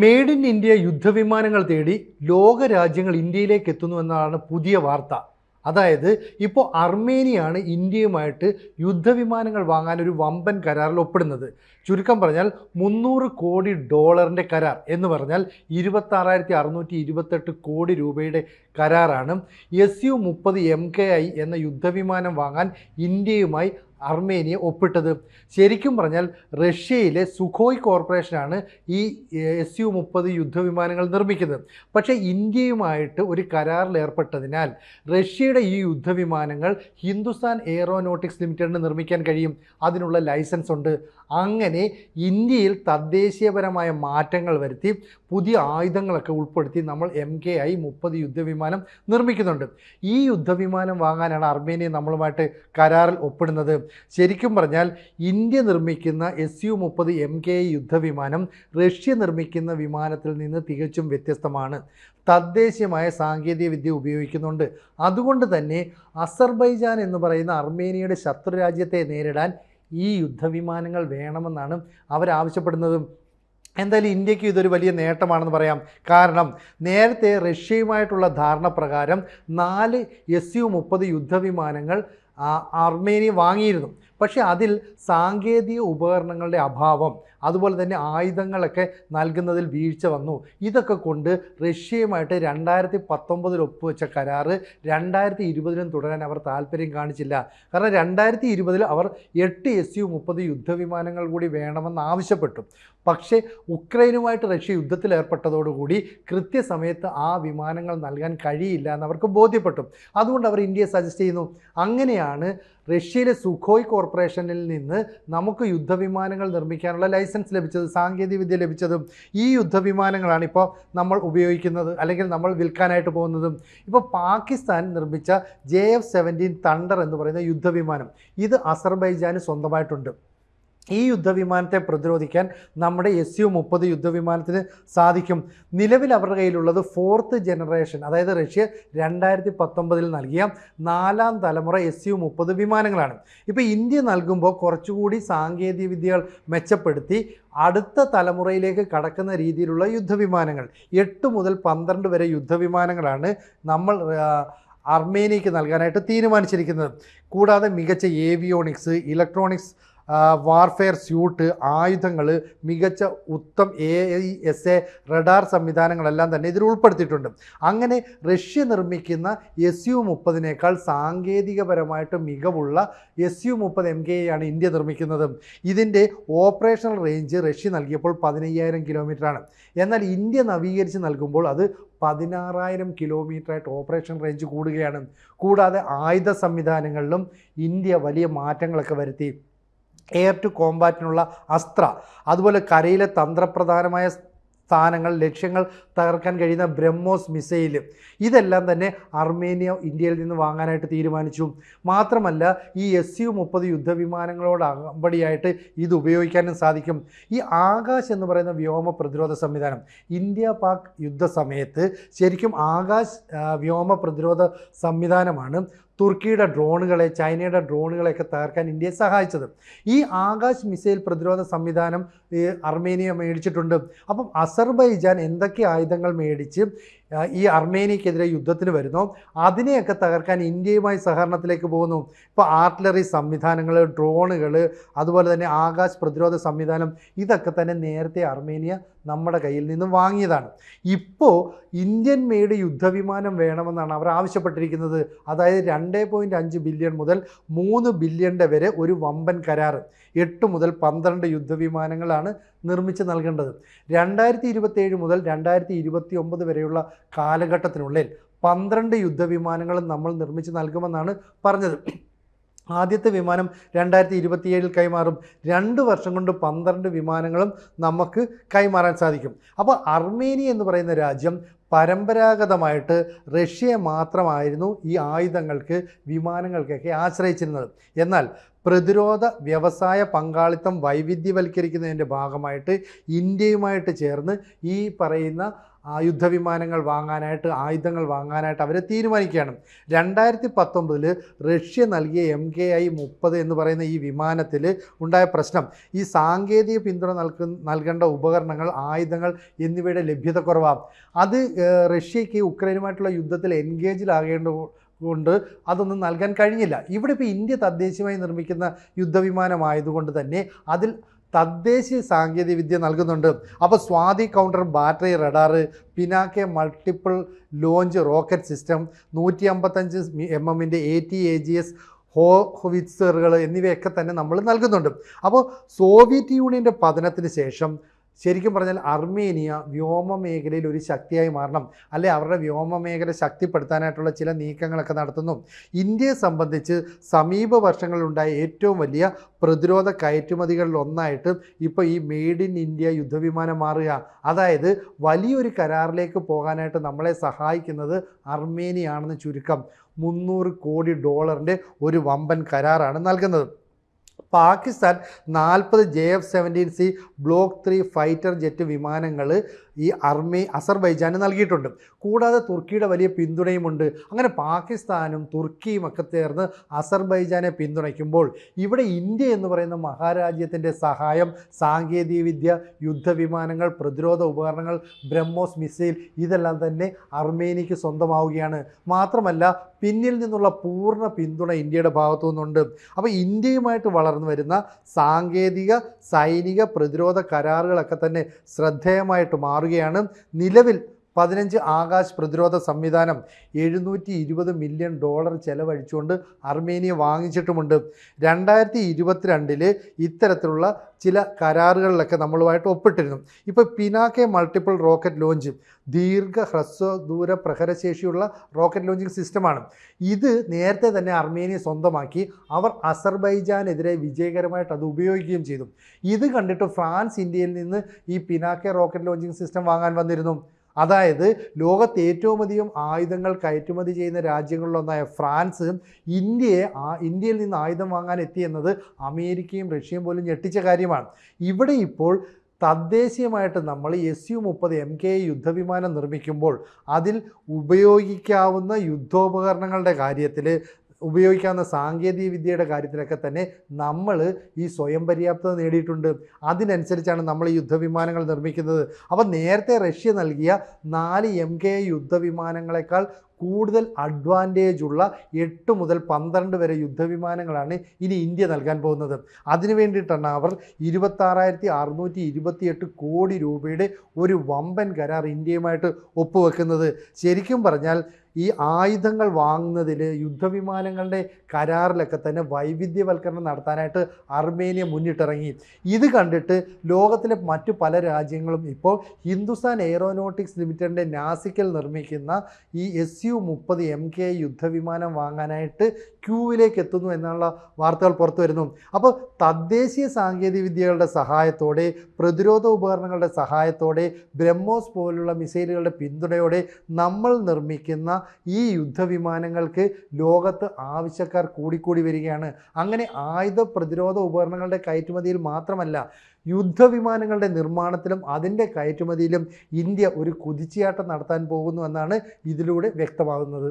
Made in India യുദ്ധവിമാനങ്ങൾ തേടി ലോക രാജ്യങ്ങൾ ഇന്ത്യയിലേക്ക് എത്തുന്നു എന്നതാണ് പുതിയ വാർത്ത. അതായത് ഇപ്പോൾ അർമേനിയാണ് ഇന്ത്യയുമായിട്ട് യുദ്ധവിമാനങ്ങൾ വാങ്ങാൻ ഒരു വമ്പൻ കരാറിൽ ഒപ്പിടുന്നത്. ചുരുക്കം പറഞ്ഞാൽ മുന്നൂറ് കോടി ഡോളറിന്റെ കരാർ എന്ന് പറഞ്ഞാൽ ഇരുപത്താറായിരത്തി അറുന്നൂറ്റി ഇരുപത്തെട്ട് കോടി രൂപയുടെ കരാറാണ്. എസ് യു മുപ്പത് എം കെ ഐ എന്ന യുദ്ധവിമാനം വാങ്ങാൻ ഇന്ത്യയുമായി അർമേനിയ ഒപ്പിട്ടത്. ശരിക്കും പറഞ്ഞാൽ റഷ്യയിലെ സുഖോയ് കോർപ്പറേഷനാണ് ഈ എസ് യു മുപ്പത് യുദ്ധവിമാനങ്ങൾ നിർമ്മിക്കുന്നത്. പക്ഷേ ഇന്ത്യയുമായിട്ട് ഒരു കരാറിൽ ഏർപ്പെട്ടതിനാൽ റഷ്യയുടെ ഈ യുദ്ധവിമാനങ്ങൾ ഹിന്ദുസ്ഥാൻ എയറോനോട്ടിക്സ് ലിമിറ്റഡിന് നിർമ്മിക്കാൻ കഴിയും. അതിനുള്ള ലൈസൻസ് ഉണ്ട്. അങ്ങനെ ഇന്ത്യയിൽ തദ്ദേശീയപരമായ മാറ്റങ്ങൾ വരുത്തി പുതിയ ആയുധങ്ങളൊക്കെ ഉൾപ്പെടുത്തി നമ്മൾ എം കെ ഐ മുപ്പത് യുദ്ധവിമാനം നിർമ്മിക്കുന്നുണ്ട്. ഈ യുദ്ധവിമാനം വാങ്ങാനാണ് അർമേനിയ നമ്മളുമായിട്ട് കരാറിൽ ഒപ്പിടുന്നത്. ശരിക്കും പറഞ്ഞാൽ ഇന്ത്യ നിർമ്മിക്കുന്ന എസ് യു മുപ്പത് എം കെ യുദ്ധവിമാനം റഷ്യ നിർമ്മിക്കുന്ന വിമാനത്തിൽ നിന്ന് തികച്ചും വ്യത്യസ്തമാണ്. തദ്ദേശീയമായ സാങ്കേതിക വിദ്യ ഉപയോഗിക്കുന്നുണ്ട്. അതുകൊണ്ട് തന്നെ അസർബൈജാൻ എന്ന് പറയുന്ന അർമേനിയയുടെ ശത്രുരാജ്യത്തെ നേരിടാൻ ഈ യുദ്ധവിമാനങ്ങൾ വേണമെന്നാണ് അവരാവശ്യപ്പെടുന്നതും എന്തായാലും ഇന്ത്യയ്ക്ക് ഇതൊരു വലിയ നേട്ടമാണെന്ന് പറയാം. കാരണം നേരത്തെ റഷ്യയുമായിട്ടുള്ള ധാരണ പ്രകാരം നാല് എസ് യു മുപ്പത് യുദ്ധവിമാനങ്ങൾ അർമേനിയ വാങ്ങിയിരുന്നു. പക്ഷേ അതിൽ സാങ്കേതിക ഉപകരണങ്ങളുടെ അഭാവം അതുപോലെ തന്നെ ആയുധങ്ങളൊക്കെ നൽകുന്നതിൽ വീഴ്ച വന്നു. ഇതൊക്കെ കൊണ്ട് റഷ്യയുമായിട്ട് രണ്ടായിരത്തി പത്തൊമ്പതിൽ ഒപ്പുവെച്ച കരാറ് രണ്ടായിരത്തി ഇരുപതിലും തുടരാൻ അവർ താല്പര്യം കാണിച്ചില്ല. കാരണം രണ്ടായിരത്തി ഇരുപതിൽ അവർ എട്ട് എസ് യു മുപ്പത് യുദ്ധവിമാനങ്ങൾ കൂടി വേണമെന്ന് ആവശ്യപ്പെട്ടു. പക്ഷേ ഉക്രൈനുമായിട്ട് റഷ്യ യുദ്ധത്തിൽ ഏർപ്പെട്ടതോടുകൂടി കൃത്യസമയത്ത് ആ വിമാനങ്ങൾ നൽകാൻ കഴിയില്ല എന്ന് അവർക്ക് ബോധ്യപ്പെട്ടു. അതുകൊണ്ട് അവർ ഇന്ത്യയെ സജസ്റ്റ് ചെയ്യുന്നു. അങ്ങനെയാണ് റഷ്യയിലെ സുഖോയ് കോർപ്പറേഷനിൽ നിന്ന് നമുക്ക് യുദ്ധവിമാനങ്ങൾ നിർമ്മിക്കാനുള്ള ലൈസൻസ് ലഭിച്ചത് സാങ്കേതികവിദ്യ ലഭിച്ചതും ഈ യുദ്ധവിമാനങ്ങളാണ് ഇപ്പോൾ നമ്മൾ ഉപയോഗിക്കുന്നത് അല്ലെങ്കിൽ നമ്മൾ വിൽക്കാനായിട്ട് പോകുന്നതും. ഇപ്പോൾ പാകിസ്ഥാൻ നിർമ്മിച്ച ജെ എഫ് സെവന്റീൻ തണ്ടർ എന്ന് പറയുന്ന യുദ്ധവിമാനം ഇത് അസർബൈജാന് സ്വന്തമായിട്ടുണ്ട്. ഈ യുദ്ധവിമാനത്തെ പ്രതിരോധിക്കാൻ നമ്മുടെ എസ് യു മുപ്പത് യുദ്ധവിമാനത്തിന് സാധിക്കും. നിലവിൽ അവരുടെ കയ്യിലുള്ളത് ഫോർത്ത് ജനറേഷൻ അതായത് റഷ്യ രണ്ടായിരത്തി പത്തൊമ്പതിൽ നൽകിയ നാലാം തലമുറ എസ് യു മുപ്പത് വിമാനങ്ങളാണ്. ഇപ്പോൾ ഇന്ത്യ നൽകുമ്പോൾ കുറച്ചുകൂടി സാങ്കേതിക വിദ്യകൾ മെച്ചപ്പെടുത്തി അടുത്ത തലമുറയിലേക്ക് കടക്കുന്ന രീതിയിലുള്ള യുദ്ധവിമാനങ്ങൾ. എട്ട് മുതൽ പന്ത്രണ്ട് വരെ യുദ്ധവിമാനങ്ങളാണ് നമ്മൾ അർമേനിയക്ക് നൽകാനായിട്ട് തീരുമാനിച്ചിരിക്കുന്നത്. കൂടാതെ മികച്ച ഏവിയോണിക്സ് ഇലക്ട്രോണിക്സ് വാർഫെയർ സ്യൂട്ട് ആയുധങ്ങൾ മികച്ച Uttam A I S A radar സംവിധാനങ്ങളെല്ലാം തന്നെ ഇതിൽ ഉൾപ്പെടുത്തിയിട്ടുണ്ട്. അങ്ങനെ റഷ്യ നിർമ്മിക്കുന്ന എസ് യു മുപ്പതിനേക്കാൾ സാങ്കേതികപരമായിട്ട് മികവുള്ള എസ് യു മുപ്പത് എം കെ ആണ് ഇന്ത്യ നിർമ്മിക്കുന്നത്. ഇതിന്റെ ഓപ്പറേഷണൽ റേഞ്ച് റഷ്യ നൽകിയപ്പോൾ പതിനയ്യായിരം കിലോമീറ്ററാണ്. എന്നാൽ ഇന്ത്യ നവീകരിച്ച് നൽകുമ്പോൾ അത് പതിനാറായിരം കിലോമീറ്ററായിട്ട് ഓപ്പറേഷൻ റേഞ്ച് കൂടുകയാണ്. കൂടാതെ ആയുധ സംവിധാനങ്ങളിലും ഇന്ത്യ വലിയ മാറ്റങ്ങളൊക്കെ വരുത്തി. എയർ ടു കോമ്പാറ്റിനുള്ള അസ്ത്ര അതുപോലെ കരയിലെ തന്ത്രപ്രധാനമായ സ്ഥാനങ്ങൾ ലക്ഷ്യങ്ങൾ തകർക്കാൻ കഴിയുന്ന ബ്രഹ്മോസ് മിസൈൽ ഇതെല്ലാം തന്നെ അർമേനിയ ഇന്ത്യയിൽ നിന്ന് വാങ്ങാനായിട്ട് തീരുമാനിച്ചു. മാത്രമല്ല ഈ എസ് യു മുപ്പത് യുദ്ധവിമാനങ്ങളോട് അകമ്പടിയായിട്ട് ഇത് ഉപയോഗിക്കാനും സാധിക്കും. ഈ ആകാശ് എന്ന് പറയുന്ന വ്യോമ പ്രതിരോധ സംവിധാനം ഇന്ത്യ പാക് യുദ്ധ സമയത്ത് ശരിക്കും ആകാശ് വ്യോമ പ്രതിരോധ സംവിധാനമാണ് തുർക്കിയുടെ ഡ്രോണുകളെ ചൈനയുടെ ഡ്രോണുകളെയൊക്കെ തകർക്കാൻ ഇന്ത്യയെ സഹായിച്ചത്. ഈ ആകാശ് മിസൈൽ പ്രതിരോധ സംവിധാനം അർമേനിയ മേടിച്ചിട്ടുണ്ട്. അപ്പം അസർബൈജാൻ എന്തൊക്കെ ആയുധങ്ങൾ മേടിച്ച് ഈ അർമേനിയക്കെതിരെ യുദ്ധത്തിന് വരുന്നു. അതിനെയൊക്കെ തകർക്കാൻ ഇന്ത്യയുമായി സഹകരണത്തിലേക്ക് പോകുന്നു. ഇപ്പോൾ ആർട്ടിലറി സംവിധാനങ്ങൾ ഡ്രോണുകൾ അതുപോലെ തന്നെ ആകാശ് പ്രതിരോധ സംവിധാനം ഇതൊക്കെ തന്നെ നേരത്തെ അർമേനിയ നമ്മുടെ കയ്യിൽ നിന്ന് വാങ്ങിയതാണ്. ഇപ്പോൾ ഇന്ത്യൻ മെയ്ഡ് യുദ്ധവിമാനം വേണമെന്നാണ് അവർ ആവശ്യപ്പെട്ടിരിക്കുന്നത്. അതായത് രണ്ട് പോയിന്റ് അഞ്ച് ബില്യൺ മുതൽ മൂന്ന് ബില്യന്റെ വരെ ഒരു വമ്പൻ കരാറ്. എട്ട് മുതൽ പന്ത്രണ്ട് യുദ്ധവിമാനങ്ങളാണ് നിർമ്മിച്ച് നൽകേണ്ടത്. രണ്ടായിരത്തി ഇരുപത്തേഴ് മുതൽ രണ്ടായിരത്തി ഇരുപത്തി ഒമ്പത് വരെയുള്ള കാലഘട്ടത്തിനുള്ളിൽ പന്ത്രണ്ട് യുദ്ധവിമാനങ്ങളും നമ്മൾ നിർമ്മിച്ച് നൽകുമെന്നാണ് പറഞ്ഞത്. ആദ്യത്തെ വിമാനം രണ്ടായിരത്തി ഇരുപത്തിയേഴിൽ കൈമാറും. രണ്ട് വർഷം കൊണ്ട് പന്ത്രണ്ട് വിമാനങ്ങളും നമുക്ക് കൈമാറാൻ സാധിക്കും. അപ്പോൾ അർമേനിയ എന്ന് പറയുന്ന രാജ്യം പരമ്പരാഗതമായിട്ട് റഷ്യയെ മാത്രമായിരുന്നു ഈ ആയുധങ്ങൾക്ക് വിമാനങ്ങൾക്കൊക്കെ ആശ്രയിച്ചിരുന്നത്. എന്നാൽ പ്രതിരോധ വ്യവസായ പങ്കാളിത്തം വൈവിധ്യവൽക്കരിക്കുന്നതിന്റെ ഭാഗമായിട്ട് ഇന്ത്യയുമായിട്ട് ചേർന്ന് ഈ പറയുന്ന യുദ്ധവിമാനങ്ങൾ വാങ്ങാനായിട്ട് ആയുധങ്ങൾ വാങ്ങാനായിട്ട് അവരെ തീരുമാനിക്കുകയാണ്. രണ്ടായിരത്തി പത്തൊമ്പതിൽ റഷ്യ നൽകിയ എം കെ ഐ മുപ്പത് എന്ന് പറയുന്ന ഈ വിമാനത്തിൽ ഉണ്ടായ പ്രശ്നം ഈ സാങ്കേതിക പിന്തുണ നൽകുന്ന നൽകേണ്ട ഉപകരണങ്ങൾ ആയുധങ്ങൾ എന്നിവയുടെ ലഭ്യത കുറവാണ് അത് റഷ്യയ്ക്ക് ഉക്രൈനുമായിട്ടുള്ള യുദ്ധത്തിൽ എൻഗേജിലാകേണ്ട കൊണ്ട് അതൊന്നും നൽകാൻ കഴിഞ്ഞില്ല. ഇവിടെ ഇപ്പോൾ ഇന്ത്യ തദ്ദേശീയമായി നിർമ്മിക്കുന്ന യുദ്ധവിമാനമായതുകൊണ്ട് തന്നെ അതിൽ തദ്ദേശീയ സാങ്കേതിക വിദ്യ നൽകുന്നുണ്ട്. അപ്പോൾ Swathi counter battery radar Pinaka multiple launch rocket system നൂറ്റി അമ്പത്തഞ്ച് എം എമ്മിന്റെ A T A G S ഹോ ഹോവിറ്റ്സറുകൾ എന്നിവയൊക്കെ തന്നെ നമ്മൾ നൽകുന്നുണ്ട്. അപ്പോൾ സോവിയറ്റ് യൂണിയന്റെ പതനത്തിന് ശേഷം ശരിക്കും പറഞ്ഞാൽ അർമേനിയ വ്യോമ മേഖലയിൽ ഒരു ശക്തിയായി മാറണം. അല്ലെ? അവരുടെ വ്യോമ മേഖല ശക്തിപ്പെടുത്താനായിട്ടുള്ള ചില നീക്കങ്ങളൊക്കെ നടത്തുന്നു. ഇന്ത്യയെ സംബന്ധിച്ച് സമീപ വർഷങ്ങളിലുണ്ടായ ഏറ്റവും വലിയ പ്രതിരോധ കയറ്റുമതികളിൽ ഒന്നായിട്ട് ഇപ്പോൾ ഈ മെയ്ഡ് ഇൻ ഇന്ത്യ യുദ്ധവിമാനം മാറുക. അതായത് വലിയൊരു കരാറിലേക്ക് പോകാനായിട്ട് നമ്മളെ സഹായിക്കുന്നത് അർമേനിയാണെന്ന് ചുരുക്കം മുന്നൂറ് കോടി ഡോളറിന്റെ ഒരു വമ്പൻ കരാറാണ് നൽകുന്നത്. പാകിസ്ഥാൻ നാൽപ്പത് J F seventeen C block three fighter jet വിമാനങ്ങൾ ഈ അർമി അസർബൈജാന് നൽകിയിട്ടുണ്ട്. കൂടാതെ തുർക്കിയുടെ വലിയ പിന്തുണയുമുണ്ട്. അങ്ങനെ പാകിസ്ഥാനും തുർക്കിയും ഒക്കെ ചേർന്ന് അസർബൈജാനെ പിന്തുണയ്ക്കുമ്പോൾ ഇവിടെ ഇന്ത്യ എന്ന് പറയുന്ന മഹാരാജ്യത്തിന്റെ സഹായം സാങ്കേതികവിദ്യ യുദ്ധവിമാനങ്ങൾ പ്രതിരോധ ഉപകരണങ്ങൾ ബ്രഹ്മോസ് മിസൈൽ ഇതെല്ലാം തന്നെ അർമേനിക്ക് സ്വന്തമാവുകയാണ്. മാത്രമല്ല പിന്നിൽ നിന്നുള്ള പൂർണ പിന്തുണ ഇന്ത്യയുടെ ഭാഗത്തു നിന്നുണ്ട് അപ്പോൾ ഇന്ത്യയുമായിട്ട് വളർന്നു വരുന്ന സാങ്കേതിക സൈനിക പ്രതിരോധ കരാറുകളൊക്കെ തന്നെ ശ്രദ്ധേയമായിട്ട് മാറുകയാണ്. നിലവിൽ പതിനഞ്ച് ആകാശ് പ്രതിരോധ സംവിധാനം എഴുന്നൂറ്റി ഇരുപത് മില്യൺ ഡോളർ ചെലവഴിച്ചുകൊണ്ട് അർമേനിയ വാങ്ങിച്ചിട്ടുമുണ്ട്. രണ്ടായിരത്തി ഇരുപത്തിരണ്ടിൽ ഇത്തരത്തിലുള്ള ചില കരാറുകളിലൊക്കെ നമ്മളുമായിട്ട് ഒപ്പിട്ടിരുന്നു. ഇപ്പോൾ പിനാക്കെ മൾട്ടിപ്പിൾ റോക്കറ്റ് ലോഞ്ച് ദീർഘ ഹ്രസ്വ ദൂര പ്രഹരശേഷിയുള്ള റോക്കറ്റ് ലോഞ്ചിങ് സിസ്റ്റമാണ്. ഇത് നേരത്തെ തന്നെ അർമേനിയ സ്വന്തമാക്കി അവർ അസർബൈജാനെതിരെ വിജയകരമായിട്ട് അത് ഉപയോഗിക്കുകയും ചെയ്തു. ഇത് കണ്ടിട്ട് ഫ്രാൻസ് ഇന്ത്യയിൽ നിന്ന് ഈ പിനാക്കെ റോക്കറ്റ് ലോഞ്ചിങ് സിസ്റ്റം വാങ്ങാൻ വന്നിരുന്നു. അതായത് ലോകത്ത് ഏറ്റവും അധികം ആയുധങ്ങൾ കയറ്റുമതി ചെയ്യുന്ന രാജ്യങ്ങളിലൊന്നായ ഫ്രാൻസ് ഇന്ത്യയെ ആ ഇന്ത്യയിൽ നിന്ന് ആയുധം വാങ്ങാൻ എത്തി എന്നത് അമേരിക്കയും റഷ്യയും പോലും ഞെട്ടിച്ച കാര്യമാണ്. ഇവിടെ ഇപ്പോൾ തദ്ദേശീയമായിട്ട് നമ്മൾ എസ് യു മുപ്പത് എം കെ യുദ്ധവിമാനം നിർമ്മിക്കുമ്പോൾ അതിൽ ഉപയോഗിക്കാവുന്ന യുദ്ധോപകരണങ്ങളുടെ കാര്യത്തിൽ ഉപയോഗിക്കാവുന്ന സാങ്കേതിക വിദ്യയുടെ കാര്യത്തിലൊക്കെ തന്നെ നമ്മൾ ഈ സ്വയം പര്യാപ്തത നേടിയിട്ടുണ്ട്. അതിനനുസരിച്ചാണ് നമ്മൾ ഈ യുദ്ധവിമാനങ്ങൾ നിർമ്മിക്കുന്നത്. അപ്പോൾ നേരത്തെ റഷ്യ നൽകിയ നാല് എം കെ യുദ്ധവിമാനങ്ങളെക്കാൾ കൂടുതൽ അഡ്വാന്റേജ് ഉള്ള എട്ട് മുതൽ പന്ത്രണ്ട് വരെ യുദ്ധവിമാനങ്ങളാണ് ഇനി ഇന്ത്യ നൽകാൻ പോകുന്നത്. അതിനു വേണ്ടിയിട്ടാണ് അവർ ഇരുപത്താറായിരത്തി അറുന്നൂറ്റി ഇരുപത്തിയെട്ട് കോടി രൂപയുടെ ഒരു വമ്പൻ കരാർ ഇന്ത്യയുമായിട്ട് ഒപ്പുവെക്കുന്നത്. ശരിക്കും പറഞ്ഞാൽ ഈ ആയുധങ്ങൾ വാങ്ങുന്നതിൽ യുദ്ധവിമാനങ്ങളുടെ കരാറിലൊക്കെ തന്നെ വൈവിധ്യവൽക്കരണം നടത്താനായിട്ട് അർമേനിയ മുന്നിട്ടിറങ്ങി. ഇത് കണ്ടിട്ട് ലോകത്തിലെ മറ്റു പല രാജ്യങ്ങളും ഇപ്പോൾ ഹിന്ദുസ്ഥാൻ എയ്റോനോട്ടിക്സ് ലിമിറ്റഡിന്റെ നാസിക്കൽ നിർമ്മിക്കുന്ന ഈ എസ് യു മുപ്പത് എം കെ യുദ്ധവിമാനം വാങ്ങാനായിട്ട് ക്യൂവിലേക്ക് എത്തുന്നു എന്നുള്ള വാർത്തകൾ പുറത്തു വരുന്നു. അപ്പോൾ തദ്ദേശീയ സാങ്കേതിക വിദ്യകളുടെ സഹായത്തോടെ പ്രതിരോധ ഉപകരണങ്ങളുടെ സഹായത്തോടെ ബ്രഹ്മോസ് പോലുള്ള മിസൈലുകളുടെ പിന്തുണയോടെ നമ്മൾ നിർമ്മിക്കുന്ന ഈ യുദ്ധവിമാനങ്ങൾക്ക് ലോകത്ത് ആവശ്യക്കാർ കൂടിക്കൂടി വരികയാണ്. അങ്ങനെ ആയുധ പ്രതിരോധ ഉപകരണങ്ങളുടെ കയറ്റുമതിയിൽ മാത്രമല്ല യുദ്ധവിമാനങ്ങളുടെ നിർമ്മാണത്തിലും അതിന്റെ കയറ്റുമതിയിലും ഇന്ത്യ ഒരു കുതിച്ചുയാട്ടം നടത്താൻ പോകുന്നു എന്നാണ് ഇതിലൂടെ വ്യക്തമാകുന്നത്.